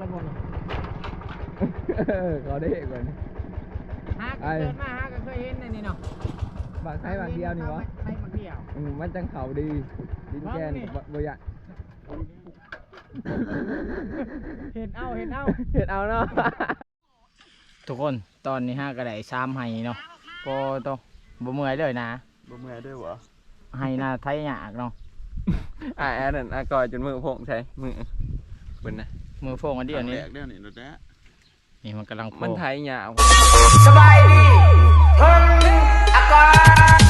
แล้วบ่นี่เขาได้ก่อนฮาก็ไอ้เกิดมาฮาก็เคยเห็นในนี่เนาะบางไทยบางเดียวนี่วะไทยบางเดียวอืมมันจังเขาดีดินแกนวางนี่บ่บ่อยากเห็นเอาเห็นเอาเห็นเอาเนาะทุกคนตอนนี้ฮะก็ได้ซ้ำให้เนาะพอต้องบ่เมื่อยเลยนะบ่เมื่อยด้วยวะให้หน้าไทยยากเนาะอ่าแอนนั่นอะก่อยจนมือโผงใช่มือเบิ่นนะ มือโฟงอันเดียวนี้แรกเดี๋ยวนี้รถแด้นี่มันกำลังโฟมันงไทยยาวสบายดีทนอากาศ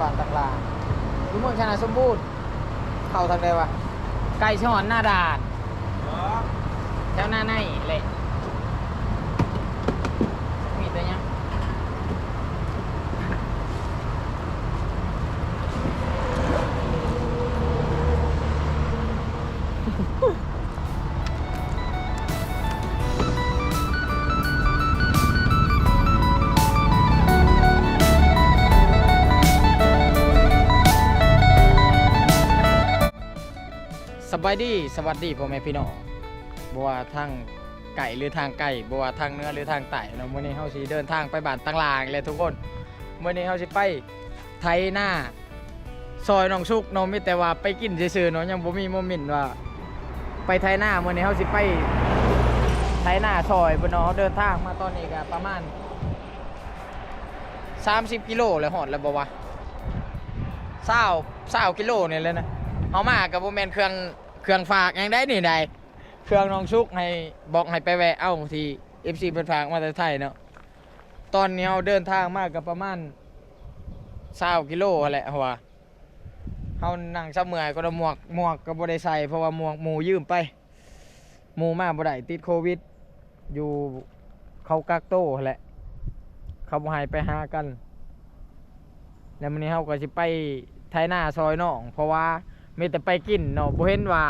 บ้านตังลางอยู่เมืองชนะสมบูรณ์เข้าทางใดวะไก่ช่อนหน้าด่านเหรอแถวหน้าในเลยายดีสวัสดีพ่อแม่พี่น้องบัวทางไก่หรือทางไก่บัวทางเนื้อหรือทางไต่เนาะมื่อนี้เฮาสิเดินทางไปบ้านตังลางเลยทุกคนมื่อนี้เฮาสิไปไทยหน้าซอยหนองชุกเนาะมีแต่ว่าไปกินซื่อๆเนาะยังบ่มีโมเมนต์ว่า ไปไทยหน้ามื่อนี้เฮาสิไปไทยหน้าซอยบนเนาะเดินทางมาตอนนี้ก็ประมาณ 30 กิโลเลยหอดแล้วบ่วะ20 20กิโลนี่เลยนะเอามากับโมเมนเครื่อง เครื่องฝากยังได้นี่ใดเครื่องน้องชุกให้บอกให้ไปแวะเอ้าที่เอฟซีเป็นฝากมาแต่ไทยเนาะตอนนี้เราเดินทางมากกับประมาณสาวกิโลแหละหัวเขานั่งเสมือยก็ได้หมวกหมวกก็บ่ได้ใส่เพราะว่าหมวกหมูยืมไปหมูมากบ่ได้ติดโควิด อยู่เขากักโตวแหละ เขาบ่ให้ไปหากัน แล้วมื้อนี้เฮาก็สิไปไทยหน้าซอยน้อง เพราะว่า มีแต่ไปกินเนาะบ่เห็นว่า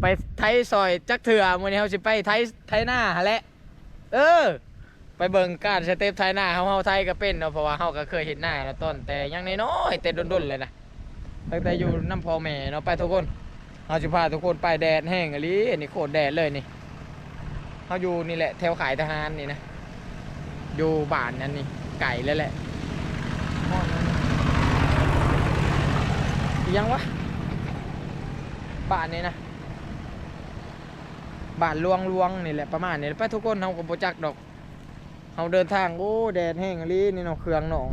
ไปไทยซอยจักเถื่อมื้อนี้เฮาสิไปไทยไทยหน้าหั่นแหละเออ ไปเบิ่งการสเต็ปไทยหน้าเฮาเฮาไทยก็เป็นเนาะเพราะว่าเฮาก็เคยเห็นหน้าแล้วต้นแต่ยังน้อยๆแต่ดนๆเลยนะตั้งแต่อยู่น้ำพ่อแม่เนาะไปทุกคนเฮาสิพาทุกคนไปแดดแห้งอลีนนี้โคตรแดดเลยนี่เฮาอยู่นี่แหละแถวขายทหารนี่นะอยู่บ้านนั่นนี่ไก่แล้วแหละยังวะ บ้านนี่นะบ้านลวงลวงนี่แหละประมาณนี้ไปทุกคนเราก็บ่จักดอกเราเดินทางโอ้แดดแห้งอีหลีนี่เนาะเครื่องหนอง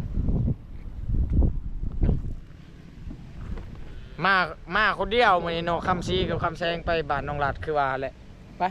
มามาคนเดียวมือนี้เนาะคำซีกับคำแซงไปบ้านนองหลัดคือว่าแหละไป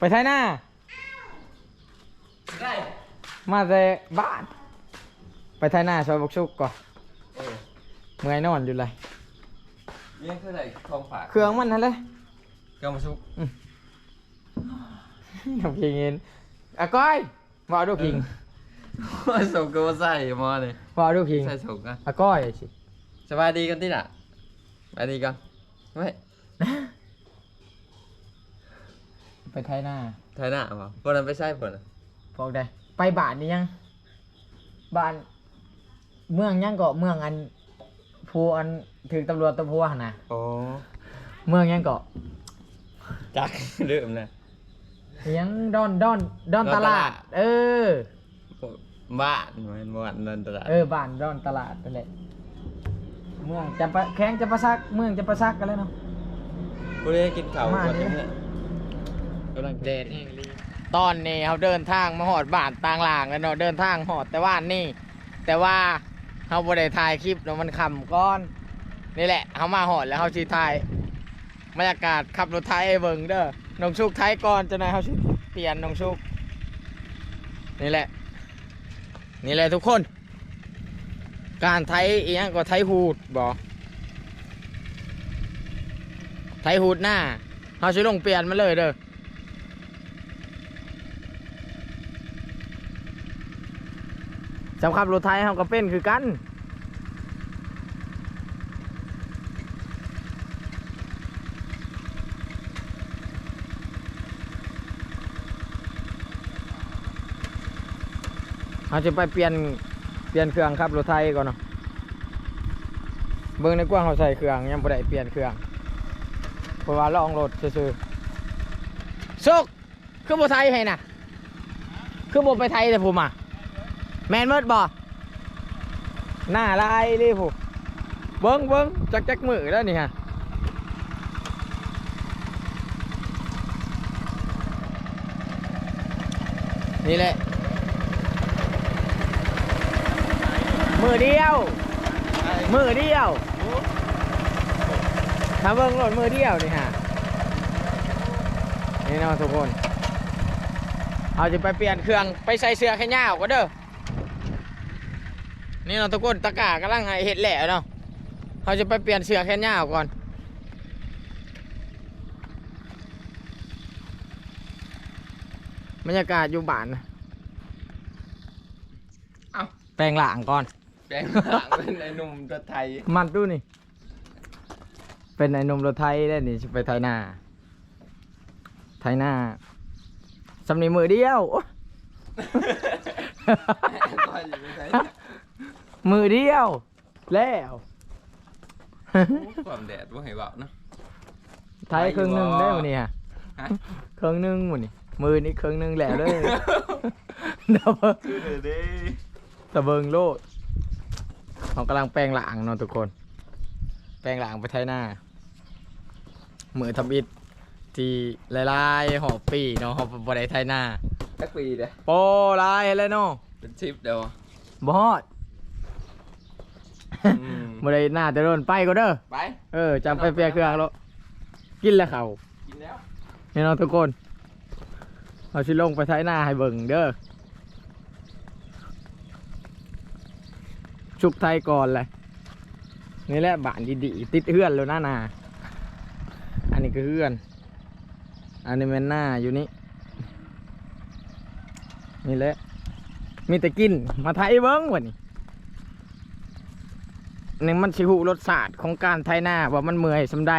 ไปไทยหน้า ได้มาแต่บ้าน ไปไทยหน้าซอยบกชุกก่อนเออเมื่อยนอนอยู่เลยเลี้ยงเท่าไหร่ทองฝากเครื่องมันนั่นเลยก็มาซุกน้องพิงเงินอะก้อยมาเอาดูพิงมาส่งก็มาใส่หมอเลยมาเอาดูพิงใส่ส่งกันอะก้อยสิสบายดีกันที่น่ะสบายดีกันไม่ ไปไทยหน้าไทยหน้าเปล่าพวกนั้นไปใช่ผลน่ะบอกได้ไปบ้านนี่ยังบ้านเมืองยังก็เมืองอันภูอันถึงตำรวจตำรวจหั่นนะโอ้เมืองยังก็จักเริ่มนะ ยังดอนดอนดอนดอนตตลาลาดดเออ บ้านเหมือนบ้านนันตลาดเออบ้านดอนตลาดนั่นแหละเมืองจะปะแข้งจะประซักเมืองจะประซักกันแล้วเนาะ กูได้กินข้าวมาก่อนเนี่ย เนี่ยกำลัง เดดตอนนี้เขาเดินทางมาหอดบ้านต่างหลางแล้วเนาะเดินทางหอดแต่ว่านี่ แต่ว่าเขาบ่ได้ถ่ายคลิปเนาะมันคำก้อนนี่แหละเขามาหอดแล้วเขาสิถ่ายบรรยากาศขับรถไทยให้เบิ่งเด้อน้องชุกไทยก่อนจะนายเขาสิเปลี่ยนน้องชุกนี่แหละ นี่แหละทุกคน การไทยอีหยังก็ไทยฮูดบ่ไทยฮูดหน้าเขาสิลงเปลี่ยนมาเลยเด้อ สำคัญรถไทยเขาก็เป็นคือกันเราจะไปเปลี่ยนเปลี่ยนเครื่องครับรถไทยก่อนเนาะเบิ่งในกว้างเขาใส่เครื่องยังบ่ได้เปลี่ยนเครื่องเพราะว่าลองรถซื่อๆสุกคือบ่ไทยให้นะคือบ่ไปไทยแต่ผมอะ แมนเมิดบ่หน้าลายเลยผู้เบิ่งเบิ่งจักจักมือแล้วนี่ฮะนี่แหละ มือเดียว มือเดียวถ้าเบิ่งรถมือเดียวนี่ฮะนี่เนาะทุกคน เอาจะไปเปลี่ยนเครื่องไปใส่เสื้อแค่ยาวก็เด้อ นี่เนาะทุกคนตะกร้ากำลังให้เห็ดแหล่เนาะเขาจะไปเปลี่ยนเสื้อแค่ยาวก่อนบรรยากาศอยู่บ้านนะเอ้า แปลงหลางก่อน แปลงหลังเป็นไอ้หนุ่มตัวไทยมันดูนี่ เป็นไอ้หนมรถไทยได้นี่สิไปไทยหน้าไทยหน้าสำนีมือเดียวโอ๊ยก็อยู่ในไทย มือเดียว แล้วความแดดว่าให้เบาเนาะไทยครึ่งหนึ่งได้หมดนี่ฮะฮะครึ่งหนึ่งหมดนี่มือนี่ครึ่งหนึ่งแล้วเลยเดี๋ยวเบิ่งคือเด้อเด้ตะเบิงโลดเขากำลังแปลงหลางเนาะทุกคน แปลงหลางไปไทยหน้ามือทำอิดที่ลายๆหอบปีเนาะหอบบไดไทยหน้าสักปีเด้อโปลายเลยเนาะเป็นชิปเดียวบฮอดอืม บ่ได้หน้าจะโดนไปก็เด้อ ไป เออจำไปเปียเครื่องแล้ว กินแล้วเขากินแล้วนี่เนาะทุกคน เอาชิลงไปใช้หน้าให้เบิ่งเด้อ ชุกไทยก่อนเลยนี่แหละบ้านดีๆติดเฮือนแล้วนะนา อันนี้ก็เฮือน อันนี้แม่นหน้าอยู่นี่ นี่แหละ มีแต่กิน มาไทยเบิ้งวันนี้ นี่มันชิหูรสชาสติของการไทยหน้าว่ามันเมื่อยสำใด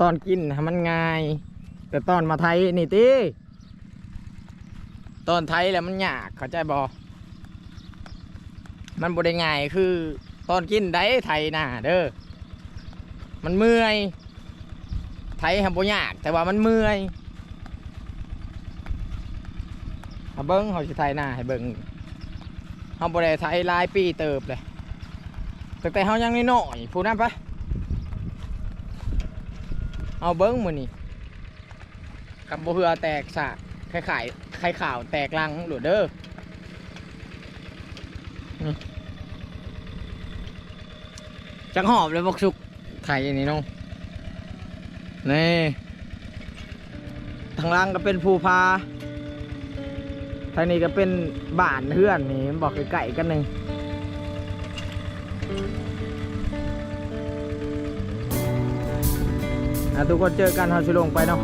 ตอนกินมันง่าย แต่ตอนมาไทยนี่ติตอนไทยแล้วมันยากเข้าใจบอมันบ่ได้ง่ายคือ ตอนกินได้ไทยหน้าเด้อมันเมื่อย ไทยทำบ่ยากแต่ว่ามันเมื่อยเอาเบิ้งเขาสิไทยหน้าให้เบิ้ง เขาบ่ได้ไทยลายปีเติบเลยตั้งแต่เขายังน้อยผู้นั้นไปเอาเบิ้งมือนี่กับบ่เหือแตกสากไข่ไข่ไข่ขาวแตกลังหลุดเด้อจังหอบเลยบอกสุกไข่อันนี้น้องนี่ทางล่างก็เป็นภูพา ทางนี้ก็เป็นบ้านเพื่อนนี่มันบอกไก่กันหนึ่งอะทุกคนเจอกันฮาชิลงไปเนาะ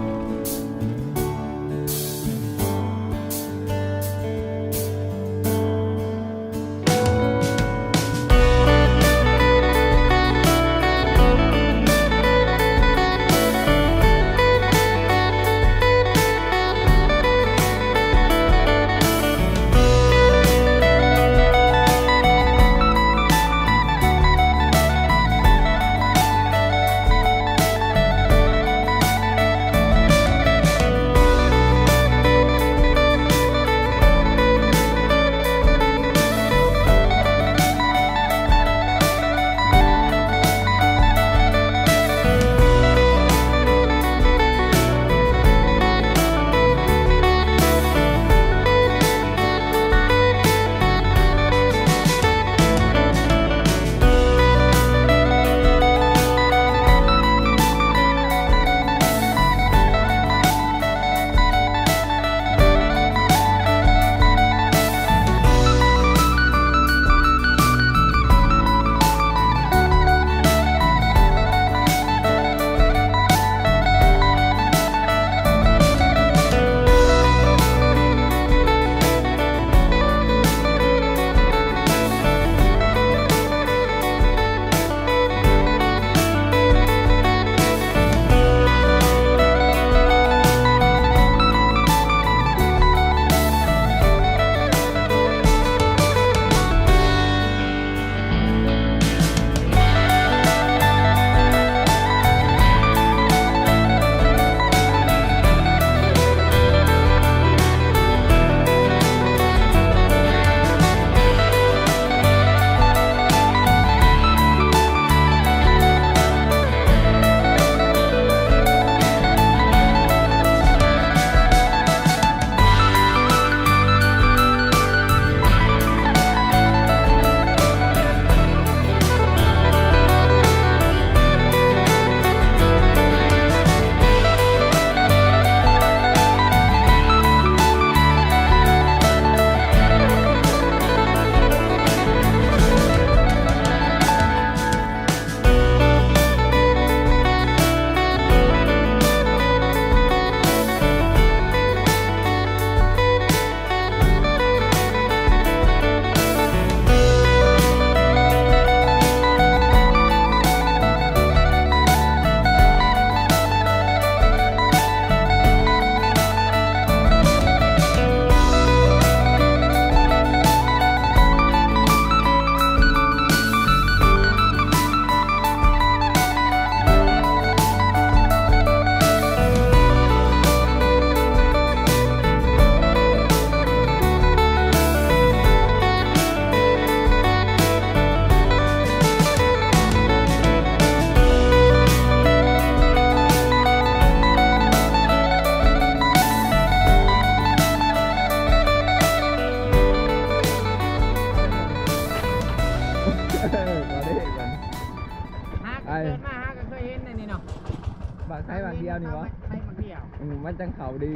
จังเขาดี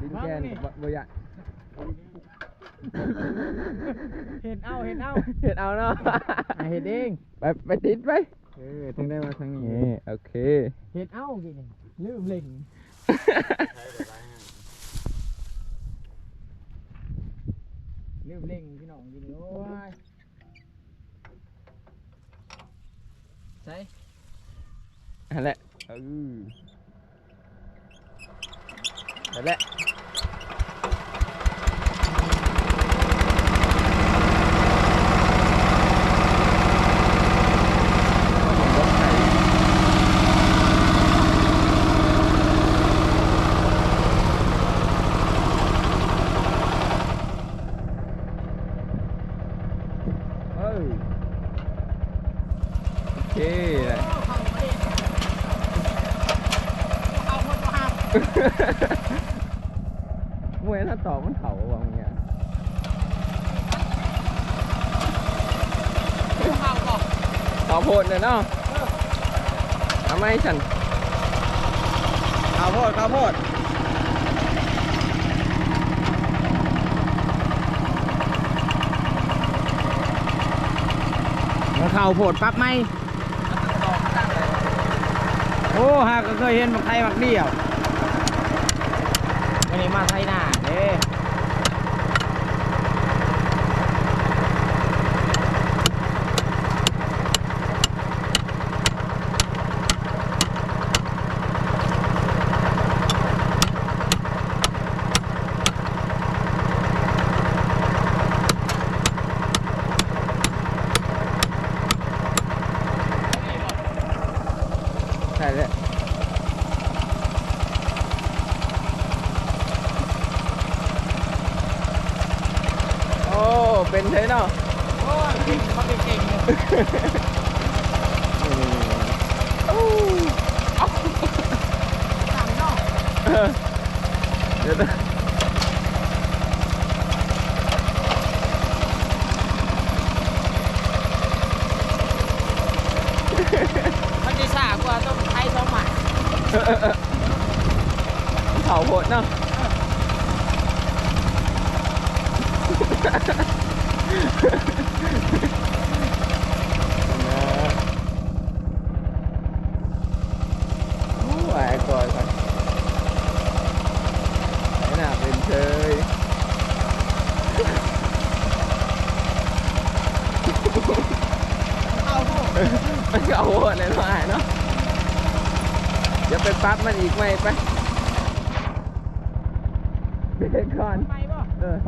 ดินแกนเบ่บ่อยากเห็นเอาเห็นเอาเห็ดเอาเนาะอะเห็นเองไปไปติดไปเออถึงได้มาทางนี้โอเคเห็นเอากี่นี่ลืมเล็งลืมเล็งพี่น้องกินโอ้ยใช่นั่นแหละเออ นั่น ข้าวโพดเนี่ยเนาะทำไมฉันข้าวโพดข้าวโพดข่าวโพดปั๊บไหมโอ้ฮะก็เคยเห็นมากไทยมากเดียวไม่ได้มาไทยนะ มันอีกไหมไปเบรกก่อน ไปบ่เออ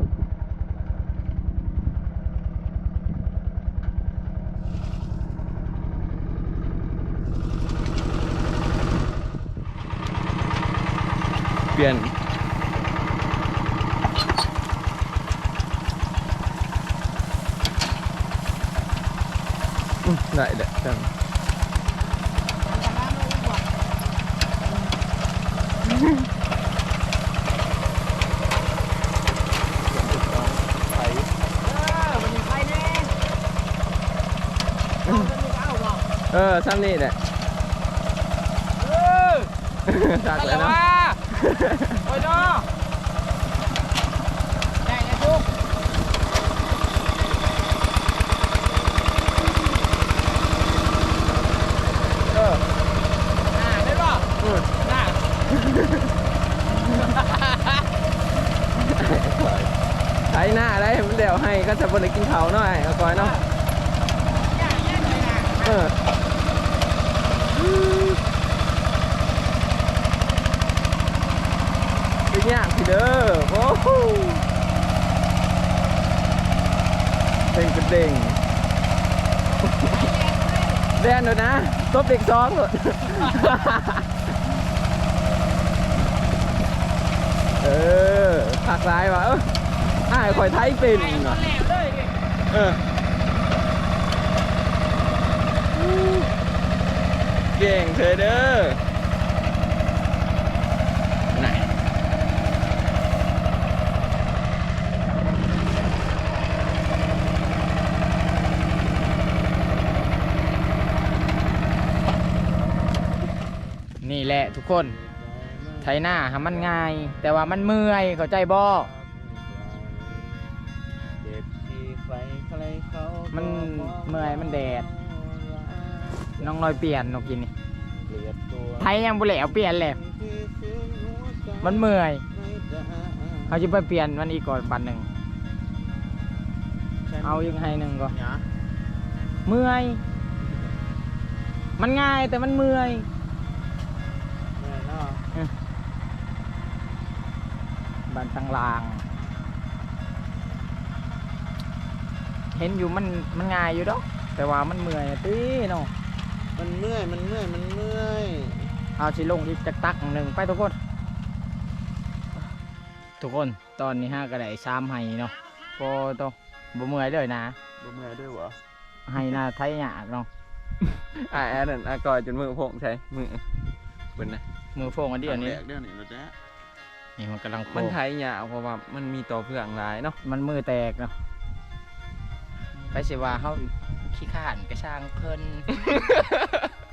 เปลี่ยนอืมได้ เด็ดจังไถเออมันยังไปแน่เอาจะไม่เอาบ่เออซ้ำนี่แหละเออสักไปแล้แล้ววเนาะว่าโอ้ยเนาะได้ไงทุก เออ อ่าได้ป่ะ อืม น่า ไถหน้มันเดี๋ยวให้ก็จะบริกินเขาหน่อยเอาก่อยเนาะอย่าแย่งเนะเออเป็นยากสิเด้อโอ้โหเด้งเป็นเด้งแดนเลยนะตบเด็กสองเลยเออผักร้ายวะเอออ้ายคอยไทยเป็นแหลว่ะมเออเก่งเธอเด้อนนี่แหละทุกคน ไถหน้าหามันง่าย แต่ว่ามันเมื่อยเข้าใจบ่ เมื่อยมันแดด น้องลอยเปลี่ยนนกกินนี่เกลียดตัวไทยยังบ่แล้วเปลี่ยนแหละมันเมื่อย เขาจะไปเปลี่ยนมันอีกก่อนบันหนึ่ง เอายังให้หนึ่งก่อนหยาเมื่อย มันง่ายแต่มันเมื่อยแม่เนาะบันตังลาง เห็นอยู่มันมันง่ายอยู่ดอกแต่ว่ามันเมื่อยอะตีเนาะมันเมื่อย มันเมื่อย มันเมื่อยเอาสิลงอีกจักตักหนึ่งไปทุกคน ทุกคนตอนนี้ห้าก็ได้สามไห้เนาะพอต้องบ่เมื่อยเลยนะบ่เมื่อยด้วยวะไห้หน้าไทยยากเนาะอ่าแอนนั่นอะก่อยจนมือผมใช่มือเป็นนะมือโฟงอันเดียวนี้เดี๋ยวนี้นะจ๊ะนี่มันกำลังโฟมันงไทยหยาเพราะว่ามันมีต่อเพื่องหลายเนาะมันมือแตกเนาะ ไปสิว่าเขาขี้ข้านกระช่างเพิ่น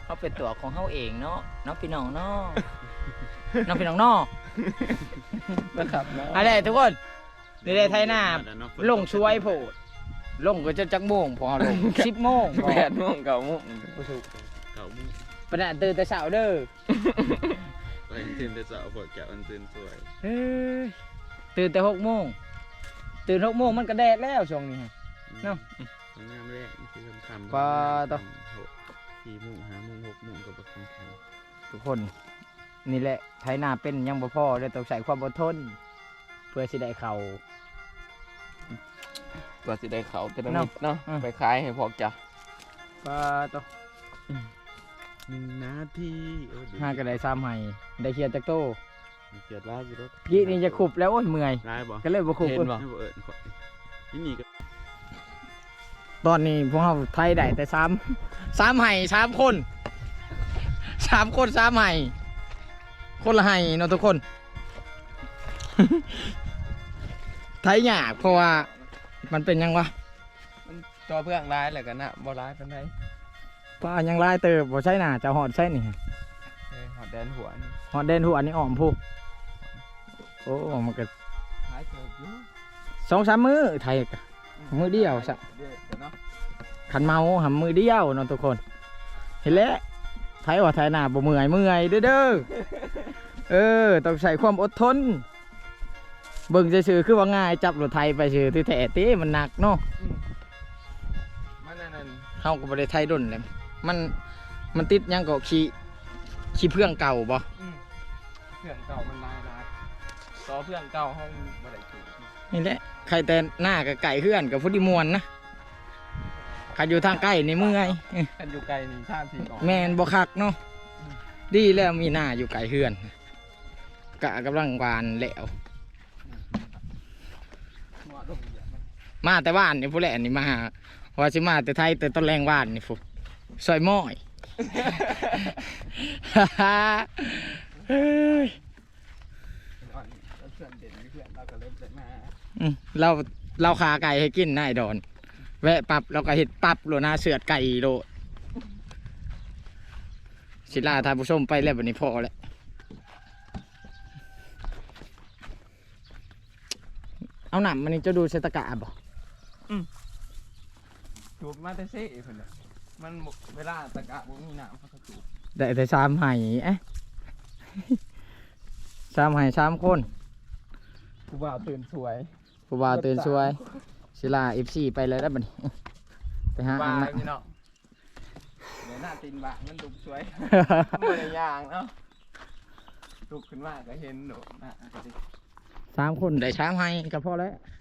เขาเป็นตัวของเขาเองเนาะเน้องพี่น้องเนาะน้องพี่น้องเนาะนะครับเนาะอะไรทุกคนนี่ได้ไทยหน้าลงช่วยโผดลงก็จะจักโมงพอลงสิบโมงพอแปดโมงเก้าโมงเก่ามุ้งปะนะตื่นแต่เช้าเด้อไปตื่นแต่เช้าพวกแกมันตื่นสวยเฮ้ยตื่นแต่หกโมงตื่นหกโมงมันก็แดดแล้วช่วงนี้ฮะ เนาะตอนงามแรกนี่คือคำคำปลาต่อสี่โมงห้าโมงหกโมงก็บักคำคทุกคน นี่แหละไถนาเป็นยังบ่พอเลยต้องใส่ความอดทน เพื่อสิได้เขา กว่าสิได้เขาแต่ละเนาะมิดเนาะอืม ไปขายให้พวกจ้ะปลาตัวำหนึ่งนาทีโอ้ดีห้าก็ได้ซ้ำให้ได้เคลียร์จากโตมีเกียรติลายอยู่รถยี่นี่จะขุบแล้วโอ้ยเมื่อยลายบ่ก็เลยบ่ขุบเห็นบ่ไม่บ่เอิญขอนี่นี่ก็ ตอนนี้พวกเราไทยได้แต่ซ้ำซ้ำไห้ซ้ำคนซ้ำคนซ้ำไห้คนละไห้เนาะทุกคน ไทยยากเพราะว่ามันเป็นยังวะมันตัวเพื่องร้ายแหละกันนะบ่ร้ายเป็นไรป้ายังลายเติบบ่ใช่น่ะจะหอดใช่นี่เออหอดแดนหัวนี่หอดเดนหัวอันนี้อ่อมพูโอ้มันก็ร้ายเกิดอยู่สองสามมือไทยกะ มือเดียวซะเดี๋ยวเนาะขันเมาหำมือเดียวเนาะทุกคน เห็นแล้วไทยว่าไทยหน้าบ่เมื่อยเมื่อยเด้อเด้อเออต้องใส่ความอดทน เบิ่งซื่อๆคือว่าง่ายจับรถไทยไปซื่อที่แท้เต้มันหนักเนาะมันนั่นนั่นเฮาก็บ่ได้ไทยดนเลยมันมันติดหยังก็ขี้ขี้เพื่องเก่าบ่อืมเพื่อนเก่ามันลายร้ายต่อเพื่อนเก่าห้องบ่ได้ถูกนี่แหละ ใครแต่หน้ากับไก่เพื่อนกับพุทธิมวนนะใครอยู่ทางใกล้นี่เมื่อยเอ้ยกันอยู่ไกลนี่ชาติที่ออกแมนบ่คักเนาะดีแล้วมีหน้าอยู่ไก่เพื่อนกะกำลังหวานแล้วหัวลงเหยียบมันมาแต่บ้านนี่ผู้แหละนี่มาหาว่าสิมาแต่ไทยแต่ต้นแรงบ้านนี่ฟุซอยม้อย อืมเราเราขาไก่ให้กินนายดอน แวะปรับเราก็เห็ดปรับโลนาเสือดไก่โลดศิลาทานผู้ชมไปแล้ววันนี้พอแล้วเอาหนำมันนี่จะดูเซตะกะบ่จูบมาแต่เซ่เพิ่นน่ะมันบ่เวลาตะกะบ่มีน้ำเขาก็จูบได้แต่สามไห้เอ๊ะสามไห้สามคนผู้บ่าวตื่นสวย ผู้บ่าวตื่นช่วยศิลาเอฟซีไปเลยแล้วบัดนี้ไปหาบ่าอันวมาพี่น้องเดี๋ยวหน้าตีนบ่ามันดุกสวยบ่ได้ย่างเนาะลุกขึ้นมาก็เห็นโดดหน้าก็สิสามคนได้สามไห้ก็พอแล้วเ